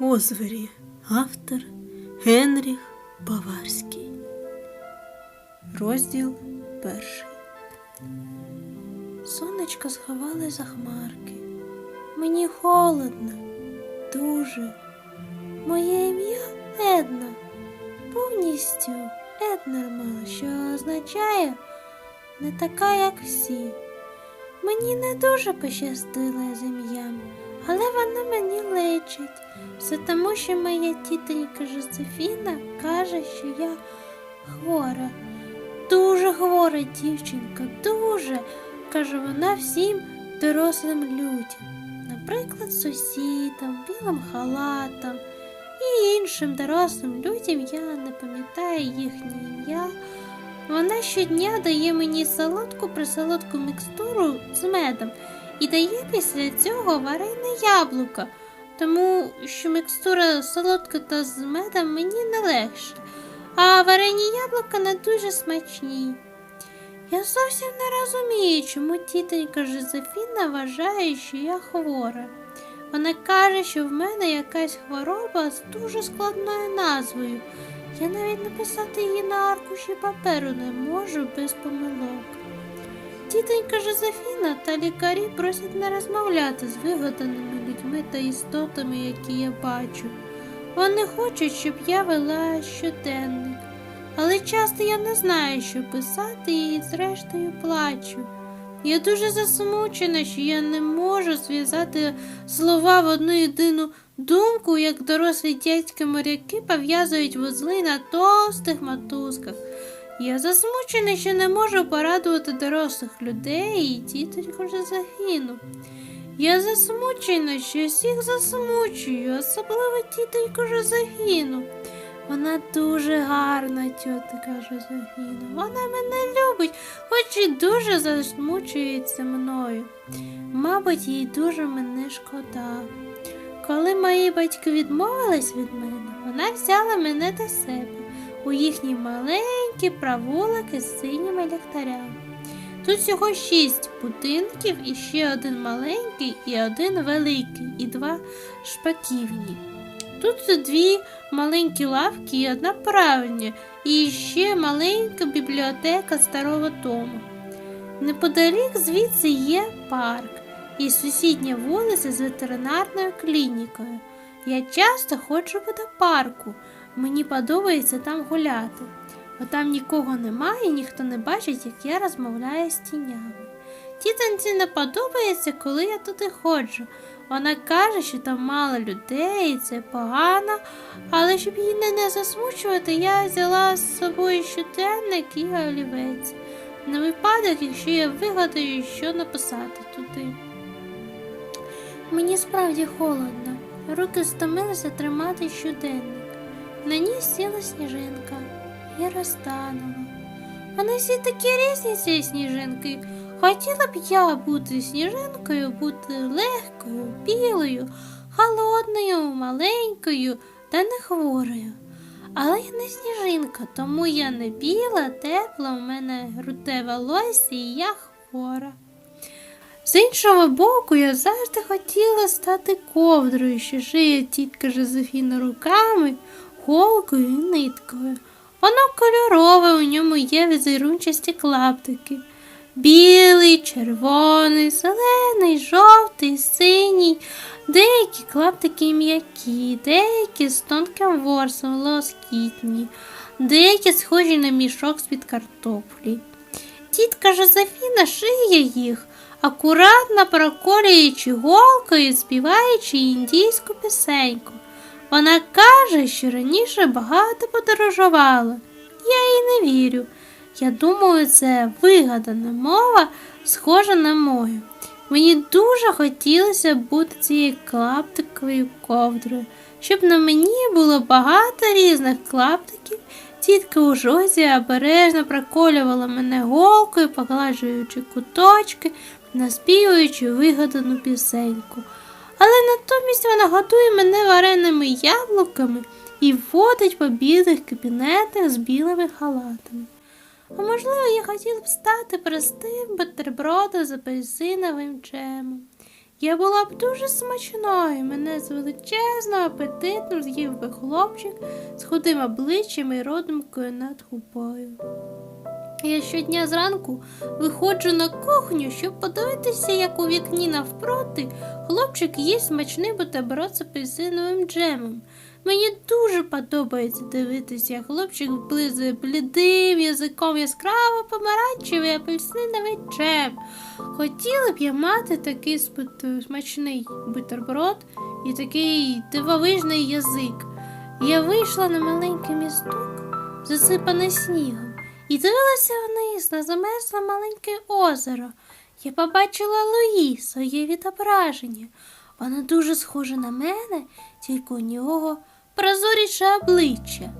Озвері. Автор Генріх Баварський. Розділ перший. Сонечко сховалось за хмарки. Мені холодно, дуже. Моє ім'я Една. Повністю Еднормал, що означає не така, як всі. Мені не дуже пощастило з ім'ям, але воно мені личить. Все тому, що моя тітонька Жозефіна каже, що я хвора. Дуже хвора дівчинка, дуже, каже вона всім дорослим людям. Наприклад, сусідам, білим халатам і іншим дорослим людям я не пам'ятаю їхнє ім'я. Вона щодня дає мені солодку присолодку мікстуру з медом і дає після цього варене яблуко, тому що мікстура солодка та з медом мені не легше, а варені яблука не дуже смачні. Я зовсім не розумію, чому тітонька Жозефіна вважає, що я хвора. Вона каже, що в мене якась хвороба з дуже складною назвою. Я навіть написати її на аркуші паперу не можу без помилок. Тітонька Жозефіна та лікарі просять не розмовляти з вигаданими людьми та істотами, які я бачу. Вони хочуть, щоб я вела щоденник, але часто я не знаю, що писати і зрештою плачу. Я дуже засмучена, що я не можу зв'язати слова в одну єдину думку, як дорослі дядьки моряки пов'язують вузли на товстих мотузках. Я засмучена, що не можу порадувати дорослих людей і тітоньку вже загину. Я засмучена, що всіх засмучую, особливо тітоньку вже загину. Вона дуже гарна, тітка Жозефіна. Вона мене любить, хоч і дуже засмучується мною. Мабуть, їй дуже мене шкода. Коли мої батьки відмовились від мене, вона взяла мене до себе у їхні маленькі провулики з синіми ліхтарями. Тут всього шість будинків, і ще один маленький, і один великий, і два шпаківні. Тут дві маленькі лавки і одна правильня, і ще маленька бібліотека старого тому. Неподалік звідси є парк і сусідня вулиця з ветеринарною клінікою. Я часто ходжу до парку, мені подобається там гуляти, бо там нікого немає, ніхто не бачить, як я розмовляю з тінями. Тітанці не подобається, коли я туди ходжу. Вона каже, що там мало людей, і це погано, але щоб її не засмучувати, я взяла з собою щоденник і олівець. На випадок, якщо я вигадаю, що написати туди. Мені справді холодно, руки стомилися тримати щоденник. На ній сіла сніжинка і розтанула. Вони всі такі різні ці сніжинки. Хотіла б я бути сніжинкою, бути легкою, білою, холодною, маленькою та не хворою. Але я не сніжинка, тому я не біла, тепла, у мене груде волосся і я хвора. З іншого боку, я завжди хотіла стати ковдрою, що шиє тітка Жозефіна руками, голкою і ниткою. Воно кольорове, у ньому є візерунчасті клаптики. Білий, червоний, зелений, жовтий, синій, деякі клаптики м'які, деякі з тонким ворсом лоскітні, деякі схожі на мішок з-під картоплі. Тітка Жозефіна шиє їх, акуратно проколюючи голкою, співаючи індійську пісеньку. Вона каже, що раніше багато подорожувала. Я їй не вірю. Я думаю, це вигадана мова, схожа на мою. Мені дуже хотілося бути цією клаптиковою ковдрою, щоб на мені було багато різних клаптиків. Тітка у жозі обережно проколювала мене голкою, погладжуючи куточки, наспівуючи вигадану пісеньку. Але натомість вона годує мене вареними яблуками і водить по білих кабінетах з білими халатами. А можливо, я хотіла б стати простим бутербродом з апельсиновим джемом. Я була б дуже смачною. Мене з величезним апетитом з'їв би хлопчик з худим обличчям і родимкою над губою. Я щодня зранку виходжу на кухню, щоб подивитися, як у вікні навпроти хлопчик їсть смачний бутерброд з апельсиновим джемом. Мені дуже подобається дивитися, як хлопчик вблизує блідим язиком яскраво помаранчевий апельсиновий джем. Хотіла б я мати такий смачний бутерброд і такий дивовижний язик. Я вийшла на маленький місток, засипаний снігом, і дивилася вниз на замерзле маленьке озеро. Я побачила Луї, своє відображення. Вона дуже схожа на мене, тільки у нього прозоріше обличчя.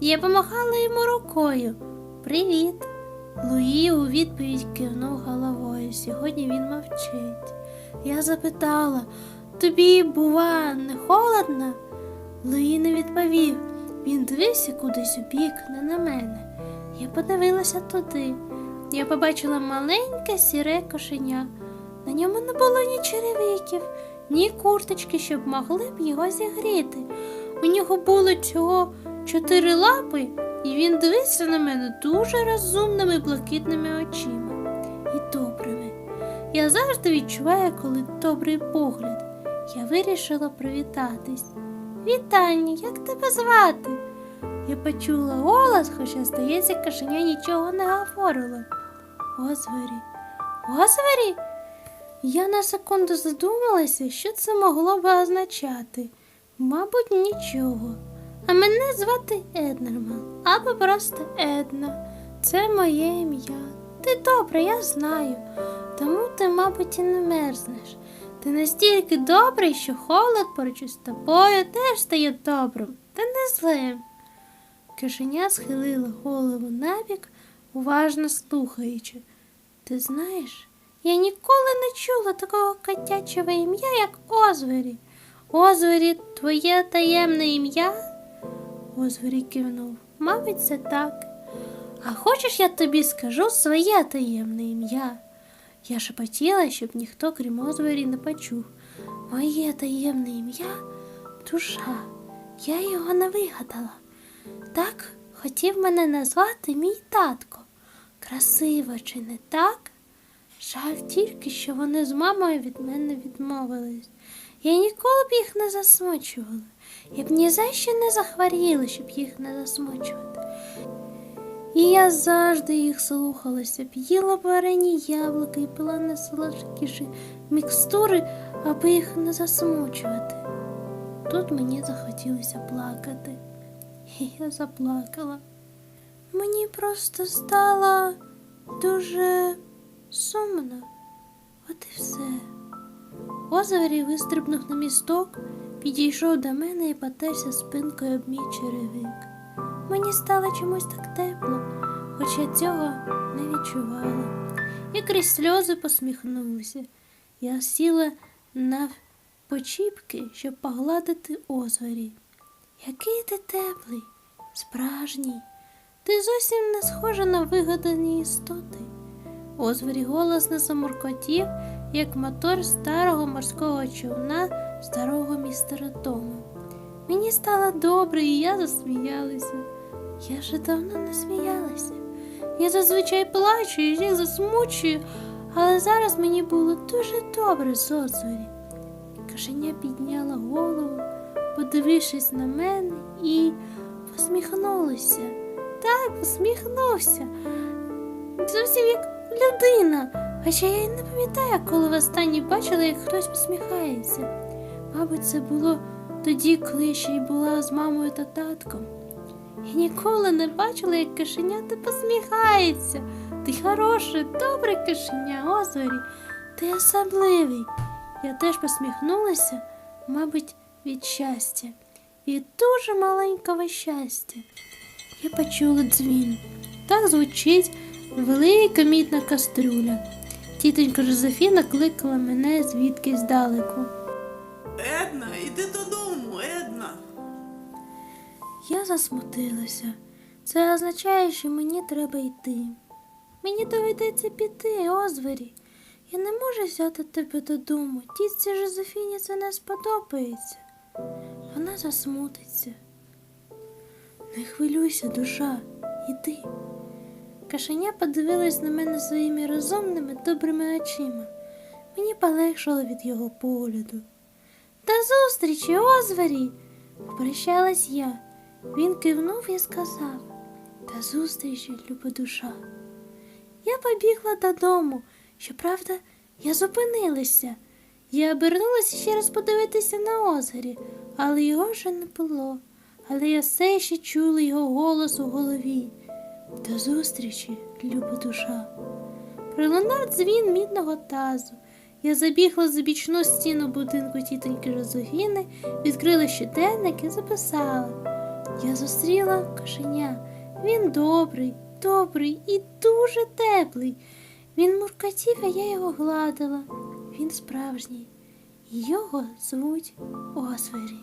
Я помахала йому рукою. Привіт. Луї у відповідь кивнув головою. Сьогодні він мовчить. Я запитала, тобі, бува, не холодно? Луї не відповів. Він дивився кудись у бік, не на мене. Я подивилася туди. Я побачила маленьке сіре кошеня. На ньому не було ні черевиків, ні курточки, щоб могли б його зігріти. У нього було цього чотири лапи, і він дивився на мене дуже розумними блакитними очима і добрими. Я завжди відчуваю, коли добрий погляд. Я вирішила привітатись. Вітання, як тебе звати? Я почула голос, хоча, здається, кошеня нічого не говорило. Озвері. Озвері? Я на секунду задумалася, що це могло би означати. Мабуть, нічого. А мене звати Еднерман, або просто Една. Це моє ім'я. Ти добре, я знаю. Тому ти, мабуть, і не мерзнеш. Ти настільки добрий, що холод поруч із тобою теж стає добрим, та не злим. Кишеня схилила голову набік, уважно слухаючи. Ти знаєш, я ніколи не чула такого котячого ім'я, як Озвері. Озвері, твоє таємне ім'я? Озвері кивнув. Мабуть, це так. А хочеш, я тобі скажу своє таємне ім'я? Я шепотіла, щоб ніхто, крім Озвері, не почув. Моє таємне ім'я душа. Я його не вигадала. Так хотів мене назвати мій татко. Красиво, чи не так? Жаль тільки, що вони з мамою від мене відмовились. Я ніколи б їх не засмучувала. Я б ні за що не захворіла, щоб їх не засмучувати. І я завжди їх слухалася, б їла варені яблука і пила найсолодкіші мікстури, аби їх не засмучувати. Тут мені захотілося плакати, і я заплакала. Мені просто стало дуже сумно. От і все. Озвері вистрибнув на місток, підійшов до мене і потерся спинкою об мій черевик. Мені стало чомусь так тепло, хоч я цього не відчувала. І крізь сльози посміхнулася. Я сіла на почіпки, щоб погладити озвері. Який ти теплий, справжній. Ти зовсім не схожа на вигадані істоти. Озвері голосно замуркотів, як мотор старого морського човна старого містера Тома. Мені стало добре, і я засміялася. Я вже давно не сміялася. Я зазвичай плачу і їх засмучую, але зараз мені було дуже добре з озвері. Кашеня підняла подивившись на мене, і посміхнулася. Так, посміхнувся. Зовсім як людина. Хоча я й не пам'ятаю, коли востаннє бачила, як хтось посміхається. Мабуть, це було тоді, коли я ще й була з мамою та татком. Я ніколи не бачила, як кишеня посміхається. Ти хороше, добре кишеня, Озвері, ти особливий. Я теж посміхнулася, мабуть, від щастя, від дуже маленького щастя. Я почула дзвін. Так звучить велика мідна кастрюля. Тітонька Жозефіна кликала мене звідки здалеку. Една, іди додому, Една. Я засмутилася. Це означає, що мені треба йти. Мені доведеться піти, озвері. Я не можу взяти тебе додому. Тітці Жозефіні це не сподобається. Вона засмутиться. Не хвилюйся, душа, іди. Кашеня подивилась на мене своїми розумними, добрими очима. Мені полегшало від його погляду. До зустрічі, озварі! Попрощалась я. Він кивнув і сказав До зустрічі, люба душа. Я побігла додому. Щоправда, я зупинилася. Я обернулася ще раз подивитися на озері, але його вже не було. Але я все ще чула його голос у голові. До зустрічі, люба душа. Пролунав дзвін мідного тазу. Я забігла за бічну стіну будинку тітоньки Розогіни, відкрила щоденник і записала. Я зустріла кошеня. Він добрий, добрий і дуже теплий. Він муркотів, а я його гладила. Він справжній. Його звуть Освері.